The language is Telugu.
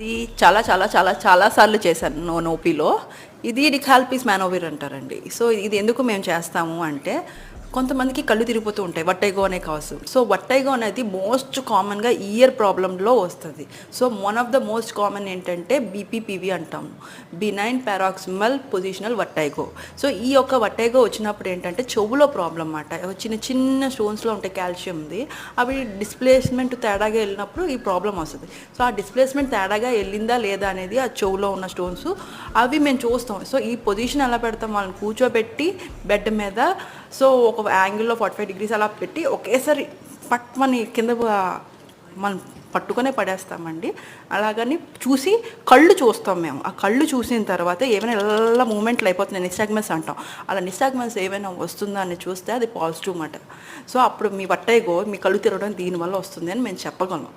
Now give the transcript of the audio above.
ఇది చాలా చాలా చాలా చాలా సార్లు చేశాను నో నోపిలో ఇది డికాల్పీస్ మ్యానోవిర్ అంటారండి. సో ఇది ఎందుకు మేము చేస్తాము అంటే కొంతమందికి కళ్ళు తిరిగిపోతూ ఉంటాయి. వట్టైగో అనే కాసు సో వట్టైగో అనేది మోస్ట్ కామన్గా ఇయర్ ప్రాబ్లంలో వస్తుంది. So one of the most common ఏంటంటే బీపీపీవి అంటాము benign paroxysmal positional vertigo. So ఈ యొక్క వట్టైగో వచ్చినప్పుడు ఏంటంటే చెవులో ప్రాబ్లం అన్నమాట. చిన్న చిన్న స్టోన్స్లో ఉంటాయి కాల్షియంది అవి డిస్ప్లేస్మెంట్ తేడాగా వెళ్ళినప్పుడు ఈ ప్రాబ్లం వస్తుంది. సో ఆ డిస్ప్లేస్మెంట్ తేడాగా వెళ్ళిందా లేదా అనేది ఆ చెవులో ఉన్న స్టోన్స్ అవి మేము చూస్తాం. సో ఈ పొజిషన్ ఎలా పెడతాం? వాళ్ళని కూర్చోబెట్టి బెడ్ మీద. సో ఒక యాంగిల్లో ఫార్టీ ఫైవ్ డిగ్రీస్ అలా పెట్టి ఒకేసారి పట్మని కింద మనం పట్టుకొనే పడేస్తామండి. అలాగని చూసి కళ్ళు చూస్తాం మేము. ఆ కళ్ళు చూసిన తర్వాత ఏమైనా ఎలా మూమెంట్లు అయిపోతున్నాయి. నిస్టాగ్మెంట్స్ అంటాం. అలా నిస్టాగ్మెంట్స్ ఏమైనా వస్తుందా అని చూస్తే అది పాజిటివ్ మాట. సో అప్పుడు మీ వట్టైగో మీ కళ్ళు తిరగడం దీనివల్ల వస్తుంది అని మేము చెప్పగలం.